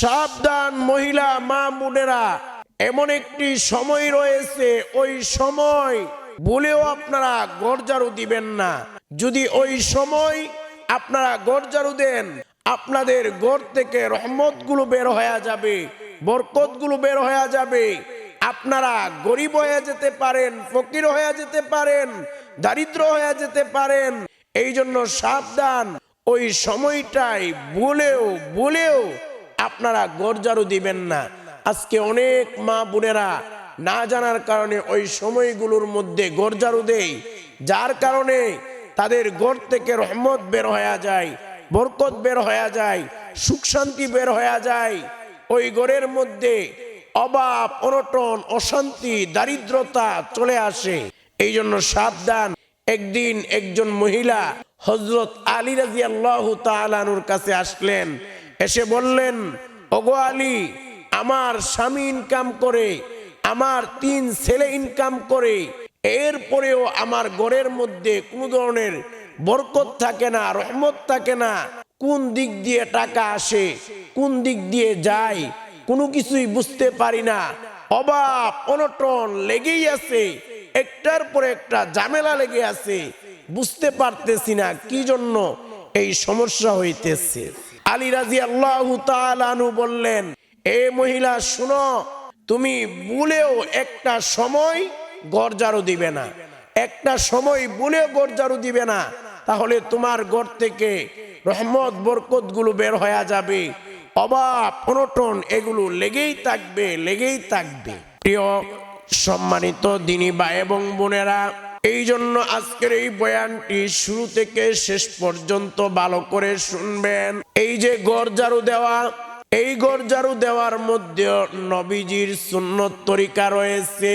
সাবধান মহিলা, মা বোনেরা, এমন একটি সময় রয়েছে, ওই সময় বলেও আপনারা গরজারু দিবেন না। যদি ওই সময় আপনারা গরজারু দেন, আপনাদের গড় থেকে রহমতগুলো বের হয়ে যাবে বরকতগুলো বের হয়ে যাবে। আপনারা গরিব হয়ে যেতে পারেন, ফকির হয়ে যেতে পারেন, দারিদ্র হয়ে যেতে পারেন। এই জন্য সাবধান, ওই সময়টাই বলেও বলেও আপনারা গরজারু দিবেন না। আজকে অনেক মা বোনেরা না জানার কারণে ওই সময়গুলোর মধ্যে গরজারু দেয় যার কারণে তাদের গড় থেকে রহমত বের হয়ে যায়, বরকত বের হয়ে যায়, সুখ শান্তি বের হয়ে যায়। ওই গড়ের মধ্যে অভাব, অনটন, অশান্তি, দারিদ্রতা চলে আসে। এই জন্য সাবধান। একদিন একজন মহিলা হজরত আলী রাজি আল্লাহ তালানুর কাছে আসলেন। এসে বললেন, ওগো আলী, আমার স্বামী ইনকাম করে, আমার তিন ছেলে ইনকাম করে, এরপরেও আমার ঘরের মধ্যে কোনো ধরনের বরকত থাকে না, রহমত থাকে না। কোন দিক দিয়ে টাকা আসে, কোন দিক দিয়ে যায়, কোনো কিছুই বুঝতে পারি না। অভাব অনটন লেগেই আছে। একটার পর একটা ঝামেলা লেগে আছে। বুঝতে পারতেছি না কি জন্য এই সমস্যা হইতেছে। আলী রাজি আল্লাহ তালু বললেন, এ মহিলা, শুনো, তুমি ভুলেও একটা সময় গরজারু দিবে না। একটা সময় ভুলেও গরজারু দিবে না। তাহলে তোমার ঘর থেকে রহমত বরকতগুলো বের হয়ে যাবে। অভাব অনটন, এগুলো লেগেই থাকবে লেগেই থাকবে। প্রিয়, সম্মানিত দিনী বা এবং বোনেরা এই জন্য আজকের এই বয়ানটি শুরু থেকে শেষ পর্যন্ত ভালো করে শুনবেন। এই যে গরজারু দেওয়া, এই গরজারু দেওয়ার মধ্যে নবীজির সুন্নত তরিকা রয়েছে।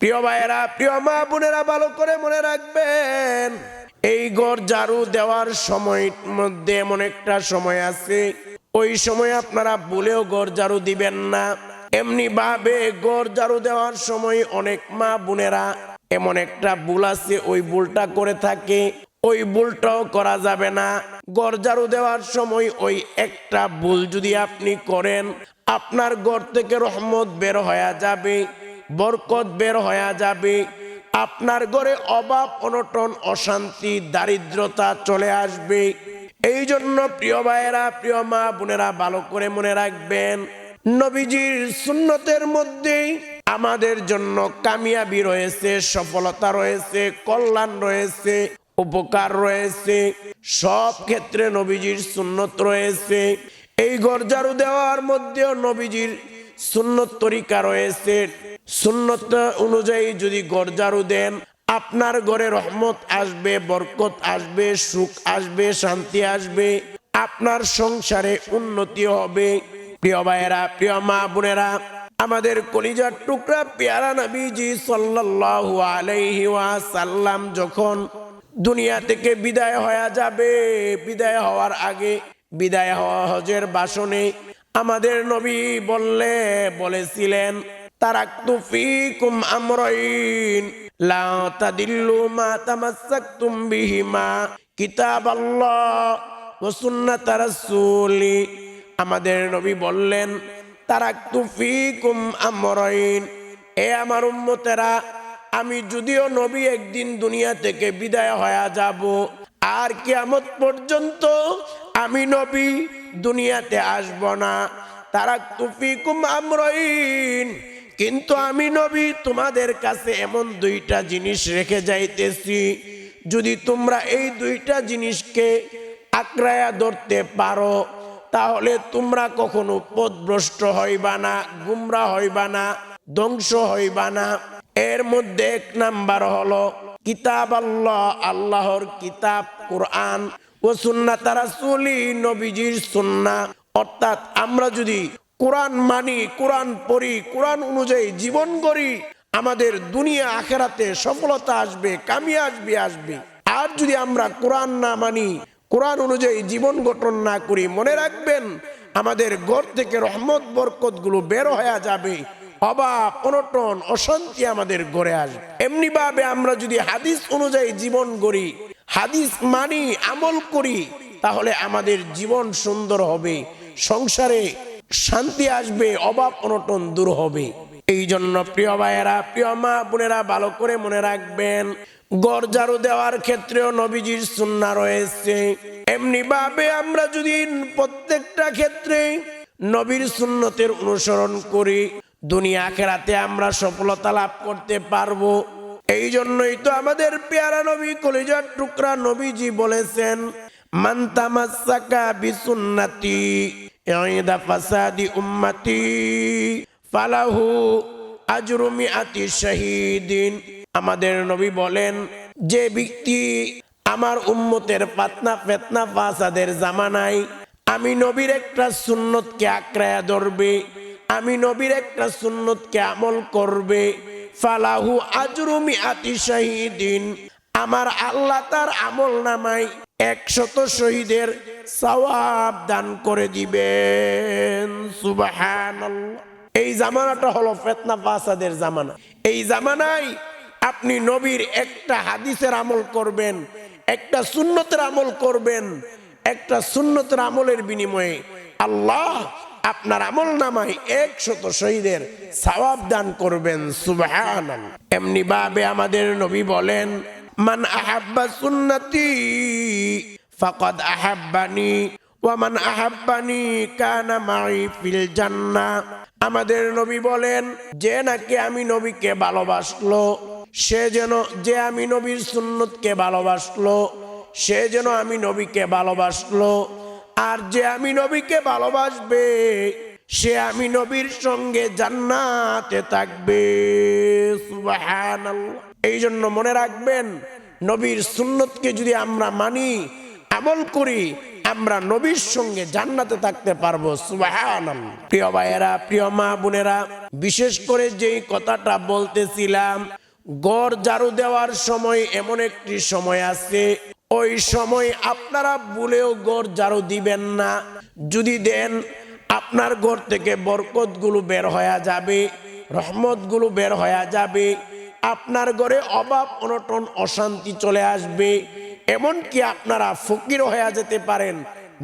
প্রিয় ভাইয়েরা, প্রিয় মা বোনেরা, ভালো করে মনে রাখবেন, এই গড় জারু দেওয়ার সময় মধ্যে এমন একটা সময় আছে, ওই সময় আপনারা বলেও গড় জারু দিবেন না। এমনি ভাবে গড় জারু দেওয়ার সময় অনেক মা বোনেরা এমন একটা ভুল আছে, ওই ভুলটা করে থাকে, ওই ভুলটাও করা যাবে না। গরজারু দেওয়ার সময় ওই একটা ভুল যদি আপনি করেন, আপনার ঘর থেকে রহমত বের হয়ে যাবে, বরকত বের হয়ে যাবে। আপনার ঘরে অভাব, অনটন, অশান্তি, দারিদ্রতা চলে আসবে। এই জন্য প্রিয় ভাইয়েরা, প্রিয় মা বোনেরা, ভালো করে মনে রাখবেন, নবীজির সুন্নতের মধ্যেই আমাদের জন্য কামিয়াবি রয়েছে, সফলতা রয়েছে, কল্যাণ রয়েছে, উপকার রয়েছে, সব ক্ষেত্রে নবীজির সুন্নত রয়েছে। এই গরজারু দেওয়ার মধ্যেও নবীজির সুন্নত তরিকা রয়েছে। সুন্নত অনুযায়ী যদি গরজারু দেন, আপনার ঘরে রহমত আসবে, বরকত আসবে, সুখ আসবে, শান্তি আসবে, আপনার সংসারে উন্নতি হবে। প্রিয় ভাইয়েরা, প্রিয় মা বোনেরা আমাদের কলিজার টুকরা পেয়ারা নবীজি সাল্লাল্লাহু আলাইহি ওয়াসাল্লাম যখন দুনিয়া থেকে বিদায় হয়ে যাবে, বিদায় হওয়ার আগে বিদায় হওয়া হজের বাসনে আমাদের নবী বললে, বলেছিলেন লা তাদিল্লু মা আমাদের নবী বললেন তারাক্তু ফিকুম আমরাইন। এ আমার উম্মতেরা, আমি যদিও নবী একদিন দুনিয়া থেকে বিদায় হয়ে যাব, আর কিয়ামত পর্যন্ত আমি নবী দুনিয়াতে আসব না। তারা তুফিকুম আমরইন। কিন্তু আমি নবী তোমাদের কাছে এমন দুইটা জিনিস রেখে যাইতেছি, যদি তোমরা এই দুইটা জিনিসকে আক্রায়া ধরতে পারো। তাহলে তোমরা কখনো পথভ্রষ্ট হইবা না, গুমরা হইবা না, ধ্বংস হইবা না। এর মধ্যে এক নাম্বার হলো কিতাব আল্লাহ, আল্লাহর কিতাব, কোরআন ও সুন্না তারা সুলি নবীজির সুন্না অর্থাৎ আমরা যদি কোরআন মানি, কোরআন পড়ি, কোরআন অনুযায়ী জীবন করি, আমাদের দুনিয়া আখেরাতে সফলতা আসবে কামি আসবে আসবে। আর যদি আমরা কোরআন না মানি কোরআন অনুযায়ী জীবন গঠন না করি, মনে রাখবেন, আমাদের ঘর থেকে রহমত বরকতগুলো বের হয়ে যাবে। অভাব অনটন অশান্তি আমাদের ঘরে আসবে। এমনি ভাবে আমরা যদি হাদিস অনুযায়ী জীবন গড়ি, হাদিস মানি, আমল করি, তাহলে আমাদের জীবন সুন্দর হবে, সংসারে শান্তি আসবে, অভাব অনটন দূর হবে। এই জন্য প্রিয় ভাইয়েরা, প্রিয় মা বোনেরা, ভালো করে মনে রাখবেন ঝাড়ু দেওয়ার ক্ষেত্রেও নবীজির সুন্না রয়েছে। এমনি ভাবে আমরা যদি প্রত্যেকটা ক্ষেত্রে নবীর সুন্নতের অনুসরণ করি, দুনিয়া খেরাতে আমরা সফলতা লাভ করতে পারব। এই জন্যই তো আমাদের পেয়ারা নবী, কলিজার টুকরা নবীজি বলেছেন মান্তামাসাকা আতি আমাদের নবী বলেন, যে ব্যক্তি আমার উম্মতের পাতনা ফেতনা ফাসাদের জামানায় আমি নবীর একটা সুন্নতকে আঁকড়ায়া ধরবে, আমি নবীর একটা সুন্নতকে আমল করবে, ফালাহু আজরুমি আতি শাহিদিন, আমার আল্লাহ তার আমল নামাই একশত শহীদের সওয়াব দান করে দিবেন। সুবহানাল্লাহ। এই জামানাটা হলো ফেতনা ফাসাদের জামানা। এই জামানায় আপনি নবীর একটা হাদিসের আমল করবেন, একটা সুন্নতের আমল করবেন, একটা সুন্নতের আমলের বিনিময়ে আল্লাহ আপনার আমল নামায় একশত শহীদের সওয়াব দান করবেন সুবহান এমনি ভাবে আমাদের নবী বলেন, মান আহাব্বা সুন্নতি ফাকাদ আহাব্বানি ওয়ামান আহাব্বানি কানা মাই ফিল জান্নাহ। আমাদের নবী বলেন, যে নাকি আমি নবীকে ভালোবাসলো সে যেন যে আমি নবীর সুন্নতকে ভালোবাসলো, সে যেন আমি নবীকে ভালোবাসলো। আর যে আমি নবীকে ভালোবাসবে, সে আমি নবীর সঙ্গে জান্নাতে থাকবে। এই জন্য মনে রাখবেন, নবীর সুন্নতকে যদি আমরা মানি, আমল করি, আমরা নবীর সঙ্গে জান্নাতে থাকতে পারব। প্রিয় ভাইয়েরা, প্রিয় মা বোনেরা, বিশেষ করে যেই কথাটা বলতেছিলাম গড় ঝাড়ু দেওয়ার সময় এমন একটি সময় আছে, ওই সময় আপনারা ভুলেও গড় ঝাড়ু দিবেন না। যদি দেন, আপনার ঘর থেকে বরকতগুলো বের হয়ে যাবে, রহমতগুলো বের হয়ে যাবে, আপনার ঘরে অভাব, অনটন, অশান্তি চলে আসবে। এমনকি আপনারা ফকির হয়ে যেতে পারেন,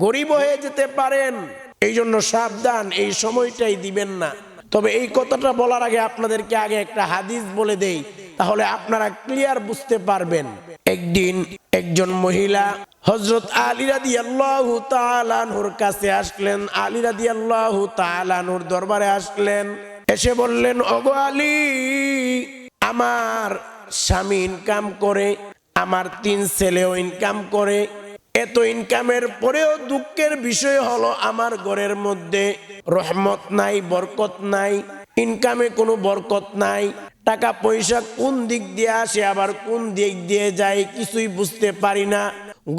গরিব হয়ে যেতে পারেন। এই জন্য সাবধান, এই সময়টাই দিবেন না। তবে এই কথাটা বলার আগে আপনাদেরকে আগে একটা হাদিস বলে দেই। তাহলে আপনারা ক্লিয়ার বুঝতে পারবেন। একদিন একজন মহিলা হজরত আলী রাদি আল্লাহ কাছে আসলেন। আলী রাদি আল্লাহ তালানহুর দরবারে আসলেন। এসে বললেন, ওগো আলী, আমার স্বামী ইনকাম করে, আমার তিন ছেলেও ইনকাম করে। এত ইনকামের পরেও দুঃখের বিষয় হলো আমার ঘরের মধ্যে রহমত নাই, বরকত নাই ইনকামে কোনো বরকত নাই। টাকা পয়সা কোন দিক দিয়ে আসে, আবার কোন দিক দিয়ে যায় কিছুই বুঝতে পারি না।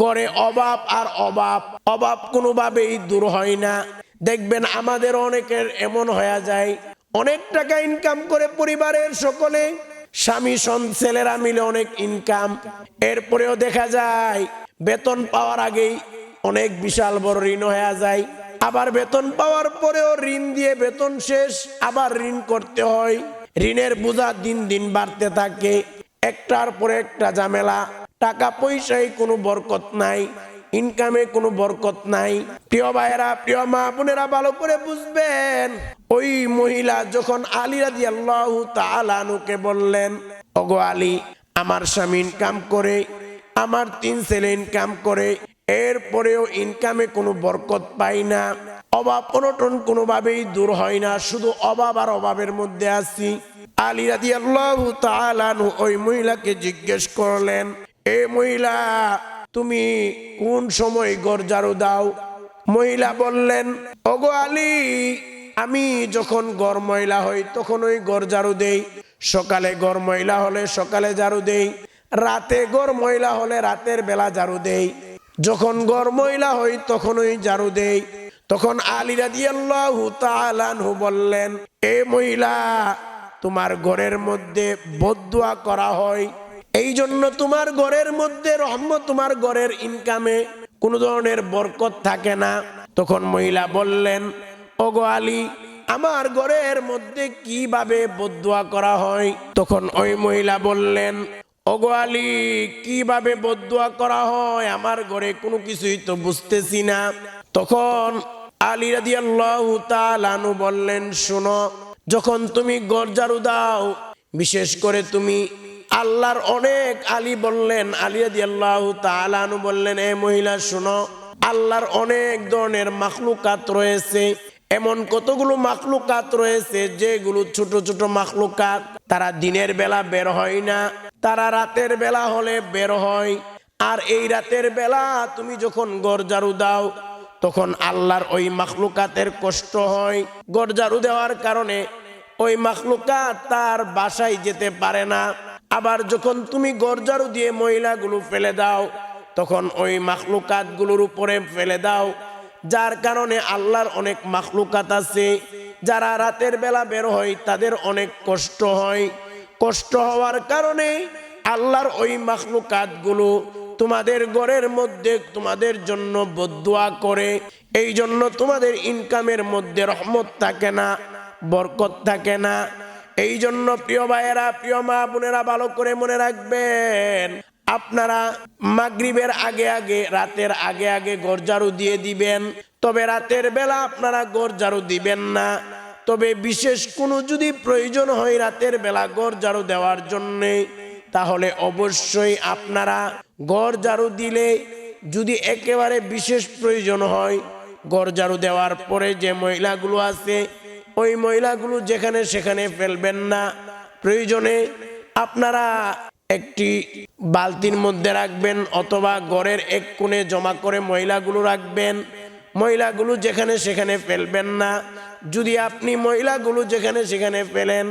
গড়ে অভাব আর অভাব অভাব কোনোভাবেই দূর হয় না। দেখবেন আমাদের অনেকের এমন হয়ে যায়, অনেক টাকা ইনকাম করে পরিবারের সকলে, স্বামী সন, ছেলেরা মিলে অনেক ইনকাম এরপরেও দেখা যায়, বেতন পাওয়ার আগেই অনেক বিশাল বড় ঋণ হয়ে যায়। আবার বেতন পাওয়ার পরেও ঋণ দিয়ে বেতন শেষ, আবার ঋণ করতে হয়। ঋণের বোঝা দিন দিন বাড়তে থাকে। একটার পরে একটা ঝামেলা। টাকা পয়সায় কোনো বরকত নাই ইনকামে কোনো বরকত নাই। প্রিয় ভাইয়েরা, প্রিয় মা বোনেরা, ভালো করে বুঝবেন, ওই মহিলা যখন আলী রাজি আল্লাহ তালানুকে বললেন, ওগো আলী, আমার স্বামী ইনকাম করে, আমার তিন ছেলে ইনকাম করে, এরপরেও ইনকামে কোনো বরকত পাই না। অভাব অনটন কোনোভাবেই দূর হয় না, শুধু অভাব আর অভাবের মধ্যে আছি। আলী রাজি আল্লাহ তালানু ওই মহিলাকে জিজ্ঞেস করলেন, এ মহিলা, তুমি কোন সময় গরজারু দাও? মহিলা বললেন, ওগো আলী, আমি যখন গড় ময়লা হই তখন ওই গড় ঝাড়ু দেই। সকালে গড় ময়লা হলে সকালে ঝাড়ু দেই, রাতে গড় ময়লা হলে রাতের বেলা ঝাড়ু দেই। যখন গড় ময়লা হই তখন ওই ঝাড়ু দেই। তখন আলী রাদিয়াল্লাহু তাআলাহু বললেন, এ মহিলা, তোমার ঘরের মধ্যে বদুয়া করা হয়। এই জন্য তোমার ঘরের মধ্যে রহমত, তোমার ঘরের ইনকামে কোনো ধরনের বরকত থাকে না। তখন মহিলা বললেন, ওগো আলী, আমার ঘরের মধ্যে কীভাবে বদুয়া করা হয়? তখন ওই মহিলা বললেন, ওগো আলী, কীভাবে বদুয়া করা হয়? আমার ঘরে কোনো কিছুই তো বুঝতেছি না। তখন আলী রাদি আল্লাহ বললেন, শোনো, যখন তুমি গরজারু দাও, বিশেষ করে তুমি আল্লাহর অনেক আলী বললেন, আলী রাদি আল্লাহ বললেন, এ মহিলা, শোনো, আল্লাহর অনেক ধরনের মাখলুকাত রয়েছে, এমন কতগুলো মাখলুকাত রয়েছে যেগুলো ছোট ছোট মাখলুকাত, তারা দিনের বেলা বের হয় না, তারা রাতের বেলা হলে বের হয়, আর এই রাতের বেলা তুমি যখন গরজারু দাও তখন আল্লাহর ওই মাখলুকাতের কষ্ট হয়। গরজারু দেওয়ার কারণে ওই মাখলুকাত তার বাসায় যেতে পারে না। আবার যখন তুমি গরজারু দিয়ে মহিলাগুলো ফেলে দাও, তখন ওই মাখলুকাতগুলোর উপরে ফেলে দাও। যার কারণে আল্লাহর অনেক মাখলুকাত আছে। যারা রাতের বেলা বের হয়, তাদের অনেক কষ্ট হয়। কষ্ট হওয়ার কারণে আল্লাহর ওই মাখলুকাতগুলো তোমাদের ঘরের মধ্যে তোমাদের জন্য বদুয়া করে। এই জন্য তোমাদের ইনকামের মধ্যে রহমত থাকে না, বরকত থাকে না। এই জন্য প্রিয় ভাইয়েরা, প্রিয় মা বোনেরা, ভালো করে মনে রাখবেন, আপনারা মাগরিবের আগে আগে, রাতের আগে আগে গরজারু দিয়ে দিবেন। তবে রাতের বেলা আপনারা গরজারু দিবেন না। তবে বিশেষ কোনো যদি প্রয়োজন হয় রাতের বেলা গরজারু দেওয়ার জন্যে, তাহলে অবশ্যই আপনারা গরজারু দিলে যদি একেবারে বিশেষ প্রয়োজন হয় গরজারু দেওয়ার পরে যে মহিলাগুলো আছে, ওই মহিলাগুলো যেখানে সেখানে ফেলবেন না। প্রয়োজনে আপনারা একটি বালতির মধ্যে রাখবেন অথবা ঘরের এক কোণে জমা করে মহিলাগুলো রাখবেন। মহিলাগুলো যেখানে সেখানে ফেলবেন না। যদি আপনি মহিলাগুলো যেখানে সেখানে ফেলেন,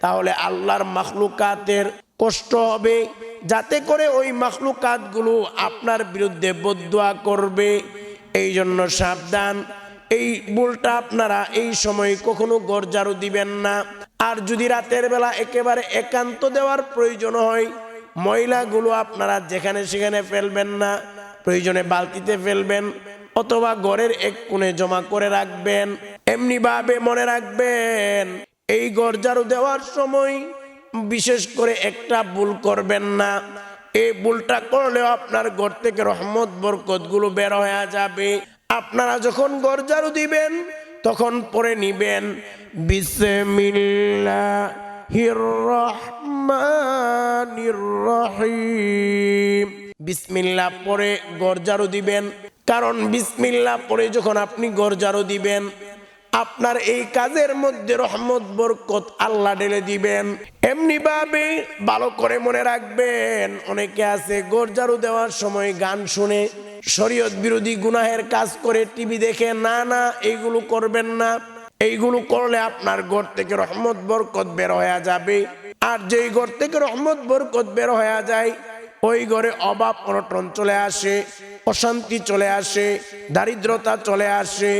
তাহলে আল্লাহর মাখলুকাতের কষ্ট হবে। যাতে করে ওই মাখলুকাতগুলো আপনার বিরুদ্ধে বদুয়া করবে। এই জন্য সাবধান। এই ভুলটা আপনারা এই সময় কখনো গরজারু দিবেন না। আর যদি রাতের বেলা একেবারে একান্ত দেওয়ার প্রয়োজন হয়, ময়লাগুলো আপনারা যেখানে সেখানে ফেলবেন না। প্রয়োজনে বালতিতে ফেলবেন অথবা ঘরের এক কোণে জমা করে রাখবেন। এমনি ভাবে মনে রাখবেন, এই গরজারু দেওয়ার সময় বিশেষ করে একটা ভুল করবেন না। এই ভুলটা করলেও আপনার ঘর থেকে রহমত বরকতগুলো বের হয়ে যাবে। আপনারা যখন গরজারু দিবেন, তখন পরে নিবেন। বিসমিল্লাহ পরে গরজারু দিবেন। কারণ বিসমিল্লাহ পরে যখন আপনি গরজারু দিবেন আপনার এই কাজের মধ্যে রহমত, বরকত আল্লাহ ঢেলে দিবেন। এমনি ভাবে ভালো করে মনে রাখবেন, অনেকে আছে গরজারু দেওয়ার সময় গান শুনে, শরীয়ত বিরোধী গুনাহের কাজ করে টিভি দেখে, না না, এইগুলো করবেন না। এইগুলো করলে আপনার ঘর থেকে রহমত, বরকত বের হয়ে যাবে। আর যেই ঘর থেকে রহমত, বরকত বের হয়ে যায়, ওই ঘরে অভাব, অনটন চলে আসে, অশান্তি চলে আসে, দারিদ্রতা চলে আসে